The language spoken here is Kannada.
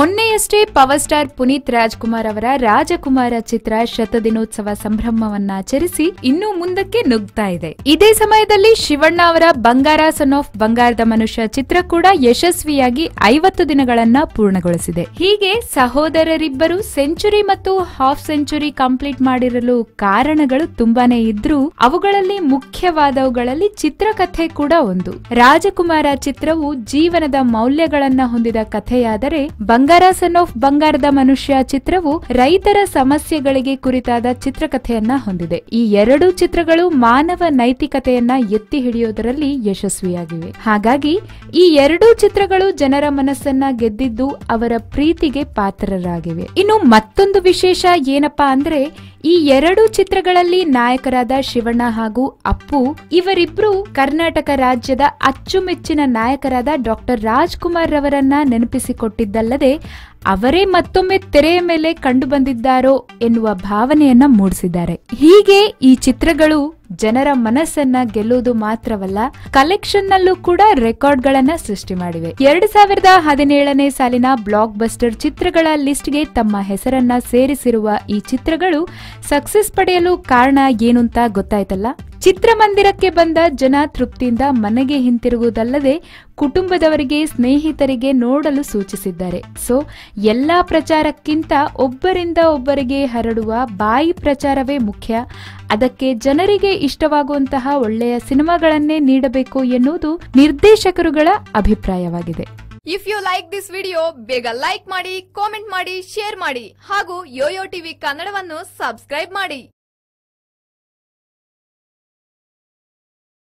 ಮೊನ್ನೆಯಷ್ಟೇ ಪವರ್ ಸ್ಟಾರ್ ಪುನೀತ್ ರಾಜ್ಕುಮಾರ್ ಅವರ ರಾಜಕುಮಾರ ಚಿತ್ರ ಶತದಿನೋತ್ಸವ ಸಂಭ್ರಮವನ್ನಾಚರಿಸಿ ಇನ್ನು ಮುಂದಕ್ಕೆ ನುಗ್ತಾ ಇದೆ. ಇದೇ ಸಮಯದಲ್ಲಿ ಶಿವಣ್ಣ ಅವರ ಬಂಗಾರ ಸನ್ ಆಫ್ ಬಂಗಾರದ ಮನುಷ್ಯ ಚಿತ್ರ ಕೂಡ ಯಶಸ್ವಿಯಾಗಿ ಐವತ್ತು ದಿನಗಳನ್ನ ಪೂರ್ಣಗೊಳಿಸಿದೆ. ಹೀಗೆ ಸಹೋದರರಿಬ್ಬರು ಸೆಂಚುರಿ ಮತ್ತು ಹಾಫ್ ಸೆಂಚುರಿ ಕಂಪ್ಲೀಟ್ ಮಾಡಿರಲು ಕಾರಣಗಳು ತುಂಬಾನೇ ಇದ್ರೂ ಅವುಗಳಲ್ಲಿ ಮುಖ್ಯವಾದವುಗಳಲ್ಲಿ ಚಿತ್ರಕಥೆ ಕೂಡ ಒಂದು. ರಾಜಕುಮಾರ ಚಿತ್ರವು ಜೀವನದ ಮೌಲ್ಯಗಳನ್ನ ಹೊಂದಿದ ಕಥೆಯಾದರೆ ಬಂಗಾರ ಸನ್ ಆಫ್ ಬಂಗಾರದ ಮನುಷ್ಯ ಚಿತ್ರವು ರೈತರ ಸಮಸ್ಯೆಗಳಿಗೆ ಕುರಿತಾದ ಚಿತ್ರಕಥೆಯನ್ನ ಹೊಂದಿದೆ. ಈ ಎರಡು ಚಿತ್ರಗಳು ಮಾನವ ನೈತಿಕತೆಯನ್ನ ಎತ್ತಿ ಹಿಡಿಯೋದರಲ್ಲಿ ಯಶಸ್ವಿಯಾಗಿವೆ. ಹಾಗಾಗಿ ಈ ಎರಡೂ ಚಿತ್ರಗಳು ಜನರ ಮನಸ್ಸನ್ನ ಗೆದ್ದಿದ್ದು ಅವರ ಪ್ರೀತಿಗೆ ಪಾತ್ರರಾಗಿವೆ. ಇನ್ನು ಮತ್ತೊಂದು ವಿಶೇಷ ಏನಪ್ಪಾ ಅಂದ್ರೆ ಈ ಎರಡು ಚಿತ್ರಗಳಲ್ಲಿ ನಾಯಕರಾದ ಶಿವಣ್ಣ ಹಾಗೂ ಅಪ್ಪು, ಇವರಿಬ್ರು ಕರ್ನಾಟಕ ರಾಜ್ಯದ ಅಚ್ಚುಮೆಚ್ಚಿನ ನಾಯಕರಾದ ಡಾಕ್ಟರ್ ರಾಜ್ಕುಮಾರ್ ರವರನ್ನ ನೆನಪಿಸಿಕೊಟ್ಟಿದ್ದಲ್ಲದೆ, ಅವರೇ ಮತ್ತೊಮ್ಮೆ ತೆರೆಯ ಮೇಲೆ ಕಂಡು ಬಂದಿದ್ದಾರೋ ಎನ್ನುವ ಭಾವನೆಯನ್ನ ಮೂಡಿಸಿದ್ದಾರೆ. ಹೀಗೆ ಈ ಚಿತ್ರಗಳು ಜನರ ಮನಸ್ಸನ್ನ ಗೆಲ್ಲುವುದು ಮಾತ್ರವಲ್ಲ ಕಲೆಕ್ಷನ್ ನಲ್ಲೂ ಕೂಡ ರೆಕಾರ್ಡ್ ಗಳನ್ನ ಸೃಷ್ಟಿ ಮಾಡಿವೆ. ಎರಡ್ ಸಾವಿರದ ಹದಿನೇಳನೇ ಸಾಲಿನ ಬ್ಲಾಕ್ ಬಸ್ಟರ್ ಚಿತ್ರಗಳ ಲಿಸ್ಟ್ಗೆ ತಮ್ಮ ಹೆಸರನ್ನ ಸೇರಿಸಿರುವ ಈ ಚಿತ್ರಗಳು ಸಕ್ಸಸ್ ಪಡೆಯಲು ಕಾರಣ ಏನು ಅಂತ ಗೊತ್ತಾಯ್ತಲ್ಲ? ಚಿತ್ರಮಂದಿರಕ್ಕೆ ಬಂದ ಜನ ತೃಪ್ತಿಯಿಂದ ಮನೆಗೆ ಹಿಂತಿರುಗುವುದಲ್ಲದೆ ಕುಟುಂಬದವರಿಗೆ ಸ್ನೇಹಿತರಿಗೆ ನೋಡಲು ಸೂಚಿಸಿದ್ದಾರೆ. ಸೊ, ಎಲ್ಲಾ ಪ್ರಚಾರಕ್ಕಿಂತ ಒಬ್ಬರಿಂದ ಒಬ್ಬರಿಗೆ ಹರಡುವ ಬಾಯಿ ಪ್ರಚಾರವೇ ಮುಖ್ಯ. ಅದಕ್ಕೆ ಜನರಿಗೆ ಇಷ್ಟವಾಗುವಂತಹ ಒಳ್ಳೆಯ ಸಿನಿಮಾಗಳನ್ನೇ ನೀಡಬೇಕು ಎನ್ನುವುದು ನಿರ್ದೇಶಕರುಗಳ ಅಭಿಪ್ರಾಯವಾಗಿದೆ. If you like this video ಬೇಗ ಲೈಕ್ ಮಾಡಿ ಕಾಮೆಂಟ್ ಮಾಡಿ ಶೇರ್ ಮಾಡಿ ಹಾಗೂ ಯೋಯೋ ಟಿವಿ ಕನ್ನಡವನ್ನು ಸಬ್ಸ್ಕ್ರೈಬ್ ಮಾಡಿ.